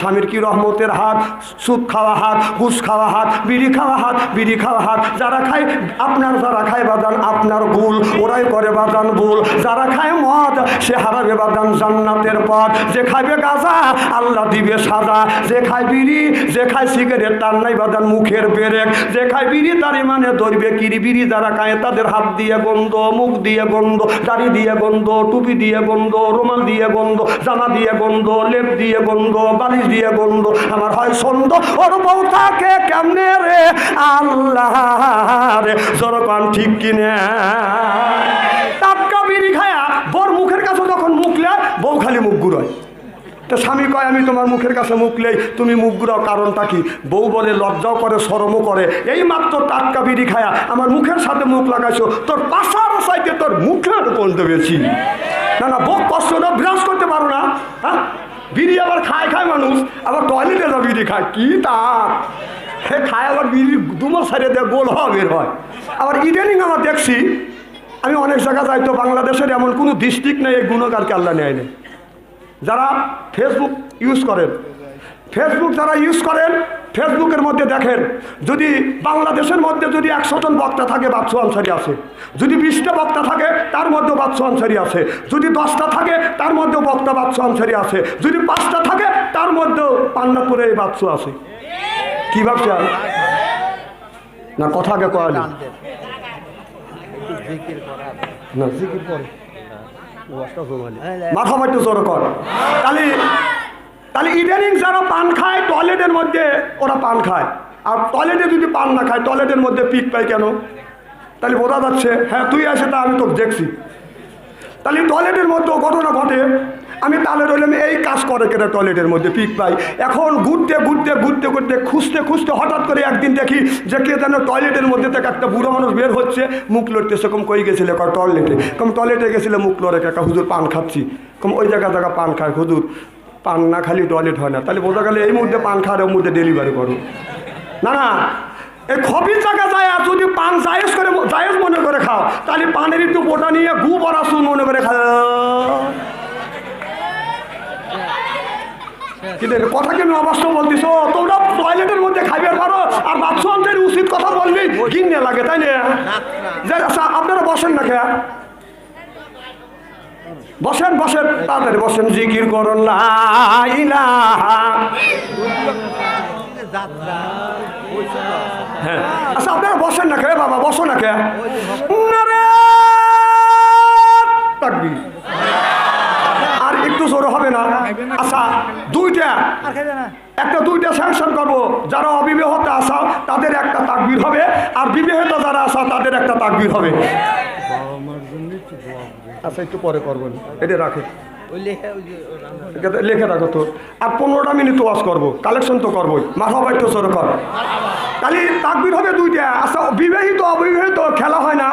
স্বামীর কি রহমতের হাত? সুদ খাওয়া হাত, ঘুষ খাওয়া হাত, বিড়ি খাওয়া হাত, বিড়ি খাওয়া হাত। যারা খায়, আপনার যারা খায় বাদান আপনার ভুল ওরাই করে বাদান ভুল যারা খায় মদ, সে হারাবে বাদান জান্নাতের পথ। যে খাবে গাজা, আল্লাহ দিবে সাজা। যে খায় বিড়ি, যে খায় সিগারেট, তার নাই বাদান মুখের বেরেক যে খায় বিড়ি, তার মানে ধরবে কিরি। বিড়ি যারা খায়, তাদের হাত দিয়ে গন্ধ, মুখ দিয়ে গন্ধ, দাড়ি দিয়ে গন্ধ, টুপি দিয়ে গন্ধ, রুমাল দিয়ে গন্ধ, জামা দিয়ে গন্ধ, লেপ দিয়ে গন্ধ, বালিশ দিয়ে গন্ধ আমার হয় সন্দ ওর বউ থাকে কেমনে রে? আল্লাহ রে জরকান ঠিক কিনে? টাটকা বিড়ি খায়া বোর মুখের কাছে যখন মুখলে বউ খালি মুখ ঘুরোয়। তো স্বামী কয়, আমি তোমার মুখের কাছে মুখলেই তুমি মুখ ঘুরাও, কারণটা কি? বউ বলে, লজ্জাও করে সরমও করে। এই মাত্র টাটকা বিড়ি খায়া আমার মুখের সাথে মুখ লাগাইছো, তোর পাশার সাইডে তোর মুখের বলতে বেশি না না, বউ কষ্ট না, বিরাজ করতে পারো না হ্যাঁ? বিড়ি আবার খায় খায় মানুষ, আবার টয়লেটে যা বিড়ি খায়, কি তার হে খায় আবার বিড়ি দুমাস সারিয়ে দেয়, গোল হওয়া বের হয়। আবার ইদানিং আমার দেখছি, আমি অনেক জায়গা যাই তো বাংলাদেশের এমন কোনো ডিস্ট্রিক্ট নেই, এই গুণকারকে আল্লাহ নেয় যারা ফেসবুক ইউজ করেন ফেসবুক যারা ইউজ করেন ফেসবুকের মধ্যে দেখেন যদি বাংলাদেশের মধ্যে যদি একশো জন বক্তা থাকে বাচ্চু আনসারি আছে। যদি বিশটা বক্তা থাকে তার মধ্যে বাচ্চু আনসারি আছে। যদি দশটা থাকে তার মধ্যেও বক্তা বাচ্চু আনসারি আছে। যদি পাঁচটা থাকে তার মধ্যেও পান্নাপুরে এই বাচ্চু আছে। কি ভাবছেন? না কথা আগে কয়ালি না। মাথা মারতে জোর কর। তাহলে তাহলে ইদানিং যারা পান খায় টয়লেটের মধ্যে ওরা পান খায়। আর টয়লেটে যদি পান না খায় টয়লেটের মধ্যে পিক পায় কেন? তাহলে বোঝা যাচ্ছে হ্যাঁ তুই আসে তা আমি তো দেখছি। তাহলে টয়লেটের মধ্যে ঘটনা ঘটে। আমি তাহলে রইলাম এই কাজ করে কেটে টয়লেটের মধ্যে পিক পাই এখন ঘুরতে ঘুরতে ঘুরতে ঘুরতে, খুঁজতে খুঁজতে হঠাৎ করে একদিন দেখি যে কে যেন টয়লেটের মধ্যে থেকে একটা বুড়ো মানুষ বের হচ্ছে, মুখ লড়তে। সেরকম কই গেছিলে? টয়লেটে কম টয়লেটে গেছিলে, মুখ লড়ে একটা হুজুর, পান খাচ্ছি। কম ওই জায়গা জায়গা পান খায়, হুজুর। পান না খালি টয়লেট হয় না। তাহলে বোঝা গেলে এই মুহূর্তে পান খাওয়ার ওই মুহূর্তে ডেলিভারি করো। না না এই খবির জায়গা যায় আর যদি পান জায়েজ করে জায়েজ মনে করে খাও তাহলে পানের একটু বোটা নিয়ে গু বড়া শুন মনে করে খাও। কিন্তু কথা কেন অবাস্তব বলতিস তোমরা টয়লেটের মধ্যে খাইবার পারো আর বাথরুমদের উচিত কথা বলবি ঘিন্নে লাগে তাই না? আচ্ছা আপনারা বসেন না খেয়া। বসেন বসেন তাড়াতাড়ি বসেন, জিকির করুন হ্যাঁ। আচ্ছা আপনারা বসেন না খেয়ে বাবা, বসো না খেয়ে আর একটু জোর হবে না? আচ্ছা দুইটা। একটা, দুইটা স্যাংশন করব। যারা অবিবাহিত আসা তাদের একটা তাকবির হবে। আর বিবাহিত যারা আসা তাদের একটা তাকবির হবে। আচ্ছা একটু পরে করবেন। এটা রাখে। লিখে রাখো তো। আর পনেরোটা মিনিট ওয়াশ করব। কালেকশন তো করবোই। মাথা বাইতে সর কর তাহলে তাকবির হবে দুইটা। আচ্ছা বিবাহিত অবিবাহিত খেলা হয় না?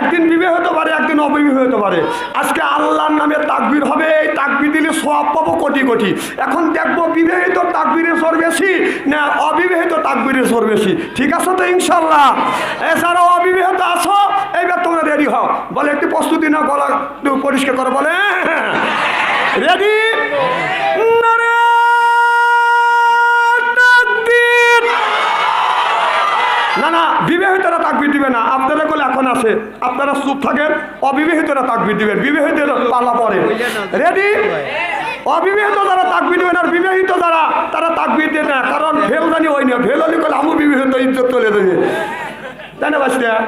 একদিন বিবাহ হতে পারে একদিন অবিবাহ হতে পারে আজকে আল্লাহর নামে তাকবির হবে। এই তাকবির দিলে সব পাবো কোটি কোটি। এখন দেখব বিবাহিত তাকবিরের সর বেশি না অবিবাহিত তাকবিরের সর বেশি। ঠিক আছে তো ইনশাল্লাহ এছাড়াও অবিবাহিত আসো এইবার রেডি হও। বলে, একটু প্রস্তুতি না গলা পরিষ্কার করো, বলে রেডি না না, বিবাহিতরা তাকবির দিবে না। আপনারা বলে এখন আছে। আপনারা চুপ থাকেন। অবিবাহিতরা তাকবির দিবেন। বিবাহিতের পালা পরে রেডি অবিবাহিত যারা তাকবির দিবেন আর বিবাহিত যারা, তারা তাকবির দেবে না। কারণ ফেল জানি ওই না। ফেল কলে আমি বিবাহিত ইজ্জত চলে দেবে তাই না বাসিয়া হ্যাঁ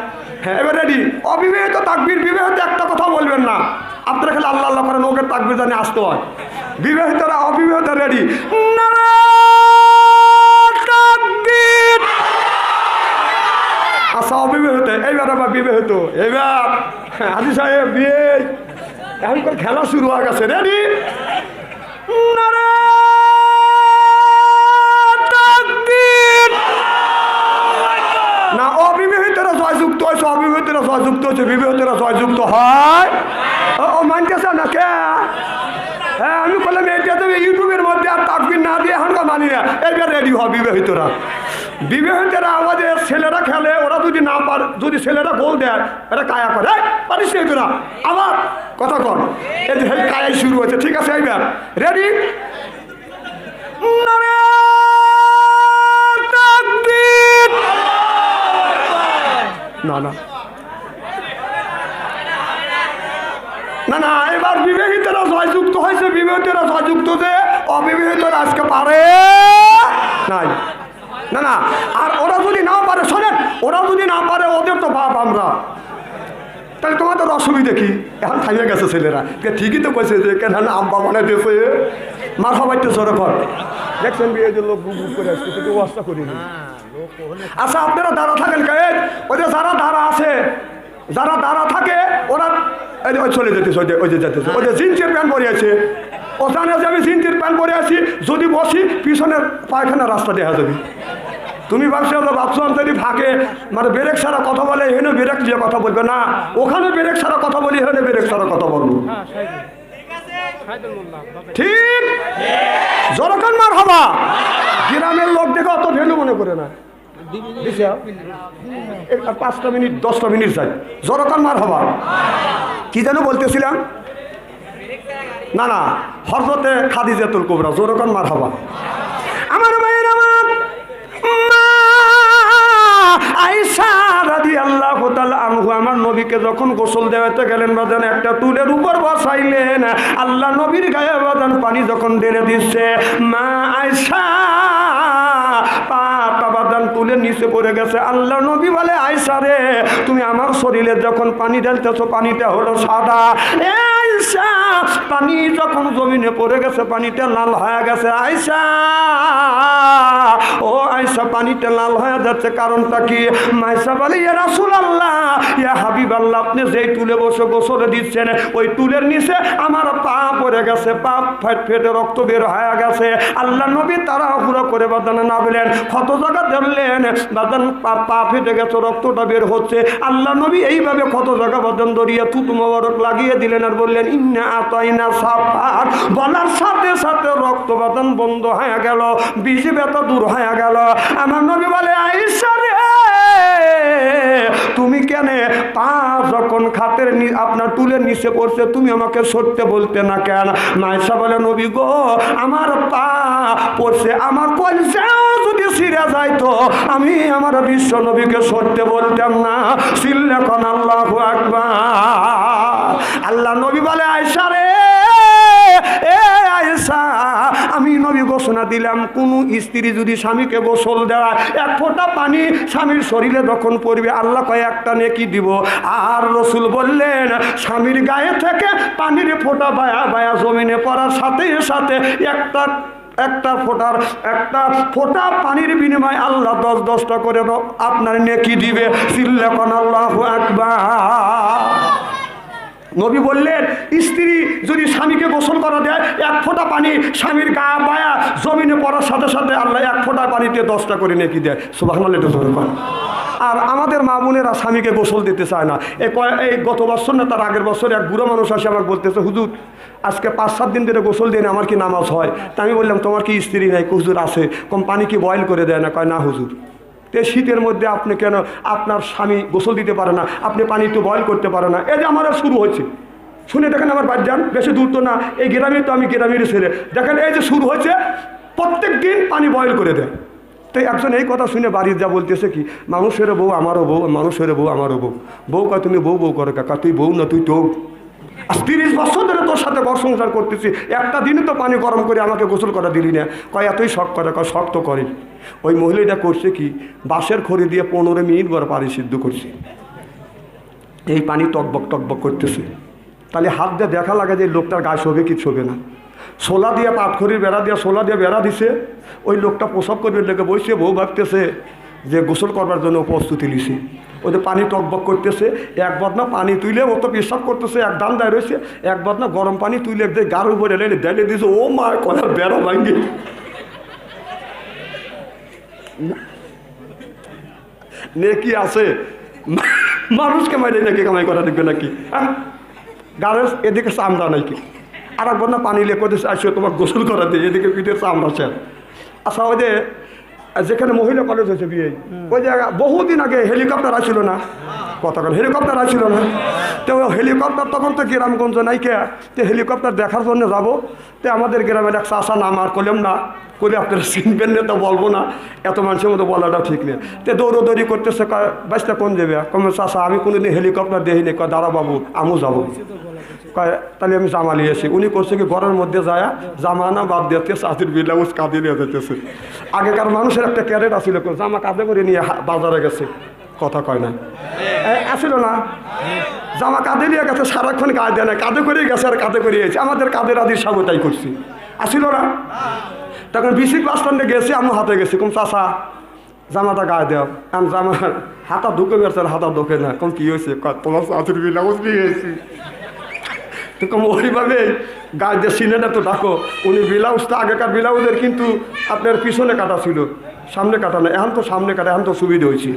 এবার রেডি অবিবাহিত তাকবির, বিবাহিত একটা কথা বলবেন না। আপনারা খালি আল্লাহ আল্লাহ করেন ওকে তাকবির জানি আসতে হয়। বিবাহিতরা অবিবাহিত রেডি আচ্ছা অবিবাহিত, এইবার আবার বিবাহিত। এইবার, হাজি সাহেব, বিয়ে। এখন করে খেলা শুরু হয়ে গেছে রেডি না ছ বিবাহিত ছয় যুক্ত হচ্ছে বিবাহিতরা ছয় যুক্ত হয়। ও মানতেছে না কে? হ্যাঁ আমি বললাম, এটা তুমি ইউটিউবের মধ্যে আর তাকবির না দিয়ে হালকা মানি না। এবার রেডি হয় বিবাহিতরা বিবাহিতরা আমাদের ছেলেরা খেলে, ওরা যদি না পারে, যদি ছেলেরা গোল দেয় এটা কায়া করে। পারিস নাই আবার কথা কর। এই যে কায়াই শুরু হয়েছে, ঠিক আছে এইবার? রেডি না না না। না এবার বিবাহিতরা জয়যুক্ত হয়েছে বিবাহিতরা জয়যুক্ত যে অবিবাহিতরা আজকে পারে নাই। না না, আর ওরা যদি না পারে, শোনেন, ওরা যদি না পারে, ওদের তো বাপ আমরা। তাহলে তোমাদের অসুবিধা কি এখন থামিয়ে গেছে ছেলেরা। ঠিকই তো কইছে যে কেন আব্বা বানাই দিয়েছে মার সবাই তো জোরে কর। দেখছেন বিয়ে যে লোক বুক করে আসছে কিন্তু করিনি। আচ্ছা আপনারা দাঁড়া থাকেন কে? ওই যে যারা দাঁড়া আছে যারা দাঁড়া থাকে ওরা ওই চলে যেতেছে ওই যে ওই যে যেতেছে ওই যে জিন্সের প্যান্ট পরে আছে। ও জানে যে আমি জিন্সের প্যান্ট পরে আছি যদি বসি পিছনের পায়খানা রাস্তা দেখা যাবে। তুমি ভাবছ তো ভাবছ যদি ফাঁকে মানে ব্রেক ছাড়া কথা বলে এখানে ব্রেক দিয়ে কথা বলবে। না, ওখানে ব্রেক ছাড়া কথা বলি এখানে ব্রেক ছাড়া কথা বলব। ঠিক? জনগণ মার হবা। গ্রামের লোক দেখে, অত ভ্যালু মনে করে না। পাঁচটা মিনিট, দশটা মিনিট চাই জনগণ মার হবা। কি যেন বলতেছিলাম? না না হরজতে খাদিজাতুল কুবরা জোরকন মার হবা। রাদিয়াল্লাহু আনহু, আমার নবীকে যখন গোসল দেওয়াতে গেলেন বাজান, একটা টুলের উপর বসাইলেন। আল্লাহ নবীর গায়ে বাজান পানি যখন ঢেলে দিচ্ছে, মা আয়সা পাটা বাদান তুলে নিচে পড়ে গেছে। আল্লাহ নবী বলে আয়সা রে, তুমি আমার শরীরে যখন পানি ঢালতেছো, পানিটা হলো সাদা। আয়সা পানি যখন জমিনে পড়ে গেছে, পানিটা লাল হয়ে গেছে। আয়সা ও আয়সা পানিটা লাল হয়ে যাচ্ছে। কারণটা কি? মাইসা বলে, ইয়া রাসুল আল্লাহ ইয়া হাবিব আল্লাহ আপনি যেই তুলে বসে গোসলে দিচ্ছেন, ওই তুলের নিচে আমার পা পড়ে গেছে, পা ফেট ফেটে রক্ত বের হয়ে গেছে। আল্লাহ নবী তারা পুরো করে বাদানে না বলেন কত জায়গা ধরলেন, বাদান পা ফেটে গেছে, রক্তটা বের হচ্ছে। আল্লাহ নবী এইভাবে কত জায়গা বাদান ধরিয়ে থুতু মোবারক লাগিয়ে দিলেন আর বললেন, ইন্না আতাইনা সাফার বলার সাথে সাথে রক্ত বাদান বন্ধ হয়ে গেল বিজি ব্যথা দূর হয়ে গেল। আমার নবী বলে আইসা রে, তুমি কেন পা যখন খাতের আপনার টুলের নিচে পড়ছে, তুমি আমাকে সরতে বলতে না কেন? মাইসা বলে, নবী গো, আমার পা পড়ছে, আমার কলসা যদি ছিঁড়ে যাইতো আমি আমার বিশ্ব নবীকে সরতে বলতাম না। সিল্লে কন আল্লাহ আকবার। আল্লাহ নবী বলে আয়সা ঘোষণা দিলাম, কোনো স্ত্রী যদি স্বামীকে গোসল দেওয়া এক ফোঁটা পানি স্বামীর শরীরে যখন পড়বে, আল্লাহ কয়েকটা নেকি দিব। আর রসুল বললেন, স্বামীর গায়ে থেকে পানির ফোঁটা বায়া বায়া জমিনে পড়ার সাথে সাথে একটা একটা ফোটার, একটা ফোটা পানির বিনিময়ে আল্লাহ দশ দশটা করে আপনার নেকি দিবে। সিল্লেখন আল্লাহ একবার নবী বললেন, স্ত্রী যদি স্বামীকে গোসল করা দেয়, এক ফোঁটা পানি স্বামীর গা বায়া জমিনে পড়ার সাথে সাথে আল্লাহ এক ফোঁটা পানিতে দশটা করে নেকি দেয়। সুবাহ আর আমাদের মা বোনেরা স্বামীকে গোসল দিতে চায় না। এই এই গত বছর না তার আগের বছর এক বুড়ো মানুষ আসে আমাকে বলতেছে, হুজুর, আজকে পাঁচ সাত দিন ধরে গোসল দিয়ে আমার কি নামাজ হয়? তা আমি বললাম, তোমার কি স্ত্রী নাই? হুজুর, আছে। কম পানি কি বয়েল করে দেয় না? কয়, না, হুজুর। তো শীতের মধ্যে আপনি কেন আপনার স্বামী গোসল দিতে পারে না? আপনি পানি তো বয়ল করতে পারে না। এই যে আমার শুরু হয়েছে। শুনে দেখেন আমার যান, বেশি দূর তো না। এই গ্রামে তো আমি গ্রামের ছেলে। দেখেন এই যে শুরু হয়েছে, প্রত্যেক দিন পানি বয়ল করে দেয়। তাই একজন এই কথা শুনে বাড়ির যা বলতেছে কি মানুষের বউ আমারও বউ মানুষের বউ আমারও বউ। বউ কা তুমি বউ বউ করো কাকা, তুই বউ না, তুই তো তিরিশ বছর ধরে তোর সাথে সংসার করতেছি। একটা দিনই তো পানি গরম করে আমাকে গোসল করা দিলি না। কয়, এতই শখ করে, কয়, শখ তো করে। ওই মহিলাটা করছে কি, বাঁশের খড়ি দিয়ে পনেরো মিনিট বড় পানি সিদ্ধ করছে। এই পানি টকবক টকবক করতেছে। তাহলে হাত দিয়ে দেখা লাগে যে লোকটার গায়ে শোবে কি শোবে না। সোলা দিয়ে পাটখড়ির বেড়া দিয়ে সোলা দিয়ে বেড়া দিছে। ওই লোকটা প্রসব করবে লেগে বসে বউ ভাবতেছে যে গোসল করবার জন্য প্রস্তুতি নিছে। ওই যে পানি টকবক করতেছে, এক বদনা পানি তুলে ও তো পেশাব করতেছে, এক দান দেয় রয়েছে, এক বদনা গরম পানি তুলে যে গার উপরে এলে দেলে দিয়েছে ও মা কলা বেড়া ভাঙ্গি নেকি আছে? মানুষকে মাইরে নাকি কামাই করা দেখবে নাকি? গাড়ের এদিকে চামড়া নাকি? আর একবার না পানি লেখো দিচ্ছে আসো তোমার গোসল করা দিয়ে এদিকে পিঠে চামড়া আছে। আচ্ছা ওই যে যেখানে মহিলা কলেজ হয়েছে বিয়ে ওই জায়গা বহুদিন আগে হেলিকপ্টার আসছিল না। কতক্ষণ হেলিকপ্টার আসছিল না। তো হেলিকপ্টার তখন তো গ্রামগঞ্জ নাই কে তো হেলিকপ্টার দেখার জন্য যাব। তো আমাদের গ্রামের এক চাষা নাম আর করলাম না। করে আপনারা চিনবেন না, তো বলব না। এত মানুষের মতো বলাটা ঠিক নেই। তো দৌড়োদৌড়ি করতেছে, কয় বাইসটা কোন যাবে? কম চাষা আমি কোনোদিন হেলিকপ্টার দেখিনি কয়, দাঁড়া বাবু, আমু যাব। কয়, তাহলে আমি জামা নিয়ে আসি। উনি করছে কি, ঘরের মধ্যে যায় জামা না বাদ দিতে চাষির বিলাউজ কাঁদে নিয়ে যেতেছে আগেকার মানুষের একটা ক্যারেট আসছিল জামা কাঁধে করে নিয়ে বাজারে গেছে। কথা কয় না আসিল না? জামা কাঁধে নিয়ে গেছে, সারাক্ষণ কাজ দেয় না কাঁধে করে গেছে আর কাঁধে করে গেছে আমাদের কাঁধের আদির সাবতাই করছি। আসিল না? তখন বিসি বাস স্ট্যান্ডে গেছি আমি হাতে গেছি। কোন চাষা জামাটা গায়ে দেও। আমি জামা, হাতা ঢুকে গেছে হাতা ঢুকে না। কোন কি হয়েছে? তোমার চাষির বিলাউজ নিয়ে তো কম, ওইভাবে গায়ে যে সিনেটা তো ডাকো উনি ব্লাউজটা আগেকার ব্লাউজের, কিন্তু আপনার পিছনে কাটা ছিল। সামনে কাটা না। এখন তো সামনে কাটা, এখন তো সুবিধা হয়েছে।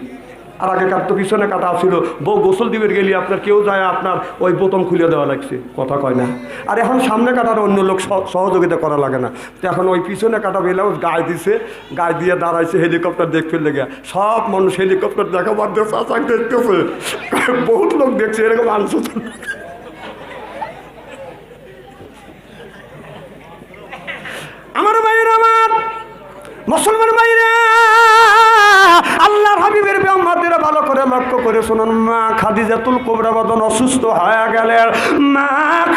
আর আগেকার তো পিছনে কাটা ছিল? বউ গোসল দিবের গেলি আপনার, কেউ যায় আপনার, ওই বোতম খুলে দেওয়া লাগছে। কথা কয় না। আর এখন সামনে কাটার অন্য লোক সহ- সহযোগিতা করা লাগে না। তো এখন ওই পিছনে কাটা ব্লাউজ গায়ে দিছে, গায়ে দিয়ে দাঁড়াইছে, হেলিকপ্টার দেখতে লেগে সব মানুষ হেলিকপ্টার দেখা বাদ দেখতেছে। বহুত লোক দেখছে, এরকম আনছো আমার ভাইয়ের আমার, মুসলমান ভাইরা আল্লাহর হাবিবের ব্যাম্মাদের ভালো করে লক্ষ্য করে শুনুন, মা খাদিজাতুল কোবরা বদন অসুস্থ হয়ে গেলেন মা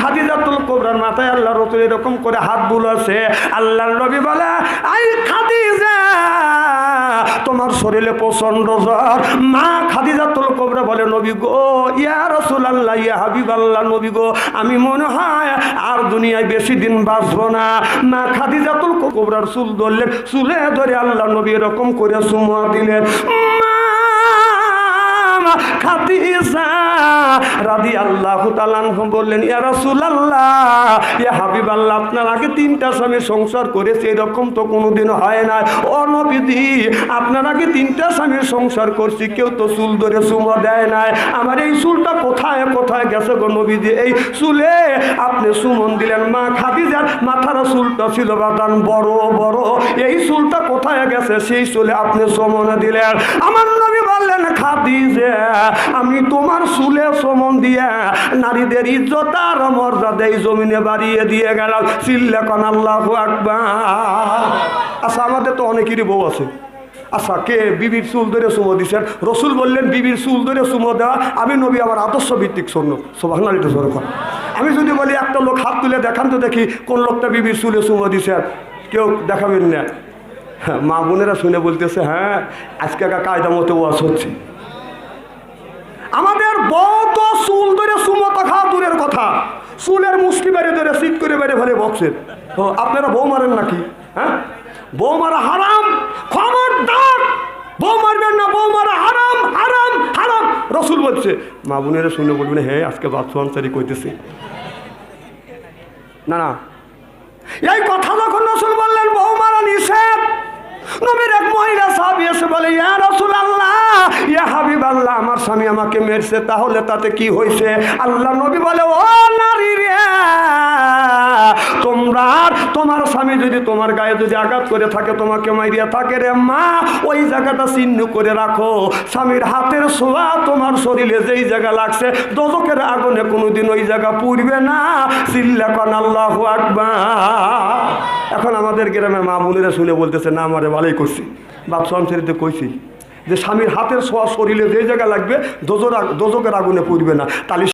খাদিজাতুল কোবরার মাথায় আল্লাহ রসুল এরকম করে হাত বুলাছে। আল্লাহর নবী বলে, আই খাদিজা, তোমার শরীরে প্রচণ্ড জ্বর। মা খাদিজাতুল কোবরা বলে, নবী গো, ইয়া রসুল আল্লাহ ইয়া হাবিব আল্লাহ নবী গো, আমি মনে হয় আর দুনিয়ায় বেশি দিন বাঁচবো না। মা খাদিজাতুল কোবরার চুল ধরলেন, চুলে ধরে আল্লাহ নবী এরকম করে সুমা দিলেন। খাদিজা। রাদি সংসার করেছে, এরকম তো কোনোদিন হয় না। ও নবীদি আপনার আগে তিনটা স্বামী সংসার করছি, কেউ তো ধরে দেয় নাই। আমার এই চুলটা কোথায় কোথায় গেছে নবীজি? এই চুলে আপনি সুমন দিলেন। মা খাদিজার মাথার চুলটা ছিল বাদান বড় বড়। এই চুলটা কোথায় গেছে? সেই চুলে আপনি সমন দিলেন। আমার বললেন খাদিজা, আমি তোমার চুলে সমন দিয়ে নারীদের ইজ্জত আর মর্যাদা এই জমিনে বাড়িয়ে দিয়ে গেলাম। চিল্লাকন আল্লাহ আকবার। আচ্ছা আমাদের তো অনেকেরই বউ আছে। আচ্ছা কে বিবির চুল ধরে সুমো দিচ্ছেন রসুল বললেন, বিবির চুল ধরে সুমো দেওয়া আমি নবী, আমার আদর্শ ভিত্তিক শূন্য সোভাংলালিটা জোর কর আমি যদি বলি, একটা লোক হাত তুলে দেখান তো দেখি কোন লোকটা বিবির চুলে সুমো দিছেন কেউ দেখাবেন না। মা বোনেরা শুনে বলতেছে হ্যাঁ আজকে কায়দা মতো ওয়াশ হচ্ছে। আমাদের বউ তো চুল ধরে সুমতা খাওয়া দূরের কথা। চুলের মুষ্টি বেড়ে ধরে, শীত করে বেড়ে ফেলে বক্সের। ও, আপনারা বউ মারেন নাকি? হ্যাঁ? বউ মারা হারাম, খবরদার। বউ মারবেন না, বউ মারা হারাম হারাম হারাম। রসুল বলছে, মা বোনেরা শুনে বলবেন হ্যাঁ আজকে বাচ্চু আনসারি কইতেছে। না না। এই কথা যখন রসুল বললেন, বউ মারা নিষেধ নবীর এক মহিলা সাহাবি এসে বলে, ইয়া রসুল আল্লাহ ইয়া হাবিব আল্লাহ আমার স্বামী আমাকে মেরছে, তাহলে তাতে কি হয়েছে আল্লাহ নবী বলে, ও নারী রে, তোমরা তোমার স্বামী যদি তোমার গায়ে যদি আঘাত করে থাকে, তোমাকে মাইরিয়া থাকে রে মা, ওই জায়গাটা চিহ্ন করে রাখো। স্বামীর হাতের ছোঁয়া তোমার শরীরে যেই জায়গা লাগছে দোজকের আগুনে কোনোদিন ওই জায়গা পুড়বে না। চিল্লাকন আল্লাহ আকবার। এখন আমাদের গ্রামের মা বোনেরা শুনে বলতেছে, না, আমারে ভালোই করছি। বাপ সংসারিতে কইছি যে, স্বামীর হাতের শোয়া শরীরে যে জায়গা লাগবে, দোজোর দোজকের আগুনে পুড়বে না। তাহলে